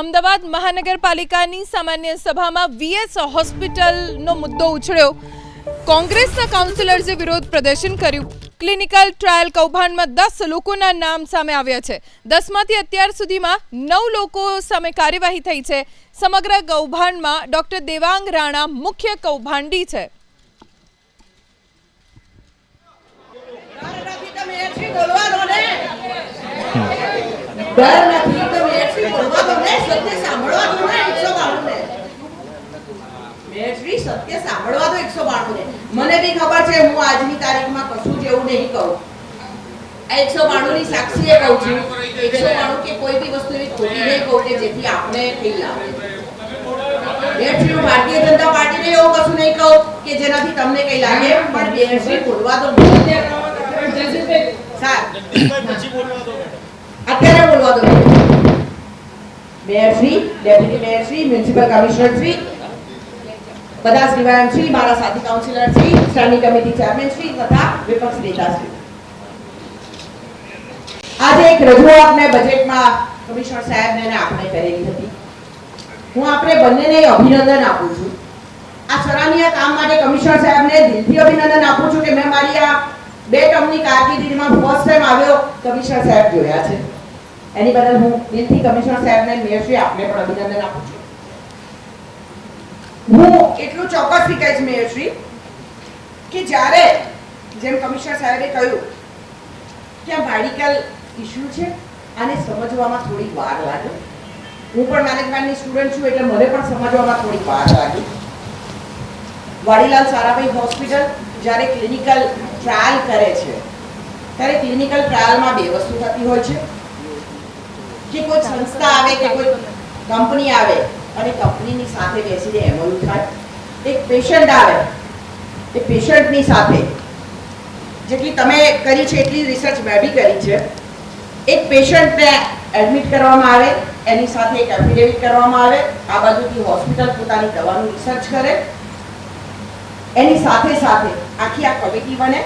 અમદાવાદ મહાનગરપાલિકાની સામાન્ય સભામાં વીએસ હોસ્પિટલનો મુદ્દો ઉછળ્યો. કોંગ્રેસના કાઉન્સિલર્સે વિરોધ પ્રદર્શન કર્યું. ક્લિનિકલ ટ્રાયલ કૌભાંડમાં દસ લોકોના નામ સામે આવ્યા છે. દસમાંથી અત્યાર સુધીમાં નવ લોકો સામે કાર્યવાહી થઈ છે. સમગ્ર કૌભાંડમાં ડોક્ટર દેવાંગ રાણા મુખ્ય કૌભાંડી છે. ડર નથી તો મેયરશ્રી બોલવા દો ને સત્ય સાંભળવા ને એકસો બાણું ને મેયરશ્રી સત્ય સાંભળવા દો એકસો બાણું ને મને બી ખબર છે હું આજની તારીખમાં કશું જ એવું નહીં કહું. આ એકસો બાણું ની સાક્ષીએ કહું છું. એકસો બાણું કે કોઈ બી વસ્તુ એવી ખોટી નહીં કહું કે જેથી આપણે થઈ હું ભારતીય જનતા પાર્ટીને એવું કશું નહીં કહું કે જેનાથી તમને કઈ લાગે પણ મેયરશ્રી બોલવા સાર. અત્યારે બોલવા દો. મેયરશ્રી ડેપ્યુટી મેયરશ્રી મ્યુનિસિપલ કમિશનરશ્રી બધા શ્રીવાનશ્રી મારા સાથી કાઉન્સિલરશ્રી સ્ટેન્ડિંગ કમિટી ચેરમેનશ્રી તથા વિપક્ષ નેતાશ્રી આજે એક રજૂઆત મેં બજેટમાં કમિશનર સાહેબને આપણે કરેલી હતી. હું આપણે બંનેને અભિનંદન આપું છું. આ સરાહનીય કામ માટે કમિશનર સાહેબને દિલથી અભિનંદન આપું છું કે મેં મારી આ બે ટર્મની કારકિર્દીમાં ફર્સ્ટ ટાઈમ આવ્યો કમિશનર સાહેબ જોયા છે. એની બદલ હું દિલથી કમિશનર સાહેબને મેયરશ્રી આપને પણ અભિનંદન આપું છું. હું એટલું ચોક્કસથી કહીશ મેયરશ્રી કે જ્યારે જેમ કમિશનર સાહેબે કહ્યું કે આ મેડિકલ ઇશ્યુ છે, આને સમજવામાં થોડી વાર લાગે. હું પણ મેનેજમેન્ટની સ્ટુડન્ટ છું, એટલે મને પણ સમજવામાં થોડી વાર લાગી. વાડીલાલ સારાભાઈ હોસ્પિટલ જ્યારે ક્લિનિકલ ટ્રાયલ કરે છે, ત્યારે ક્લિનિકલ ટ્રાયલમાં બે વસ્તુ થતી હોય છે. કે કોઈ સંસ્થા આવે કે કોઈ કંપની આવે, અને કંપનીની સાથે બેસીને એવોલ્વ થાય. એક પેશન્ટ આવે, એ પેશન્ટની સાથે. જેટલી તમે કરી છે, એટલી રિસર્ચ મેં બી કરી છે. એક પેશન્ટને એડમિટ કરવામાં આવે, એની સાથે એક એફિડેવિટ કરવામાં આવે. આ બાજુથી હોસ્પિટલ પોતાની દવાનું રિસર્ચ કરે. એની સાથે સાથે આખી આ કમિટી બને.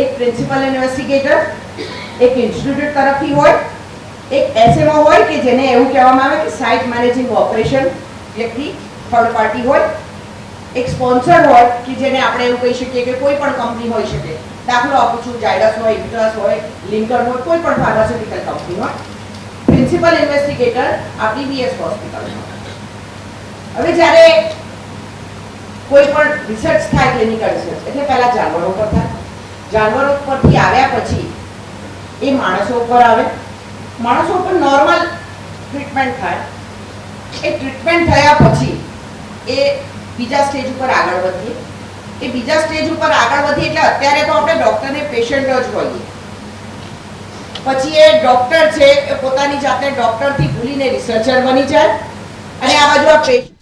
એક પ્રિન્સિપલ ઇન્વેસ્ટિગેટર એક ઇન્સ્ટિટ્યૂટ તરફથી હોય એક એસએમઓ હોય કે જેને એવું કહેવામાં આવે કે સાઇટ મેનેજિંગ ઓપરેશન વ્યક્તિ થર્ડ પાર્ટી હોય, એક સ્પોન્સર હોય કે જેને આપણે એવું કહી શકીએ કે કોઈ પણ કંપની હોઈ શકે. દાખલો આપું છું જાયડસ હોય ઇન્ટ્રસ હોય લિંકર હોય, કોઈ પણ ફાર્માસ્યુટિકલ કંપની હોય. પ્રિન્સિપલ ઇન્વેસ્ટિગેટર આપણી બીએસ હોસ્પિટલ હવે જ્યારે કોઈ પણ રિસર્ચ થાય ક્લિનિકલ રિસર્ચ એટલે પહેલા જાનવરો પર થાય. જાનવરો પરથી આવ્યા પછી એ માણસો ઉપર આવે. માણસો ઉપર નોર્મલ ટ્રીટમેન્ટ થાય. એ ટ્રીટમેન્ટ થયા પછી એ બીજા સ્ટેજ ઉપર આગળ વધીએ. એ બીજા સ્ટેજ ઉપર આગળ વધીએ એટલે અત્યારે તો આપણે ડોક્ટરને પેશન્ટ જ હોઈએ. પછી એ ડોક્ટર છે એ પોતાની જાતને ડોક્ટરથી ભૂલીને રિસર્ચર બની જાય. અને આ બાજુ આ પેશન્ટ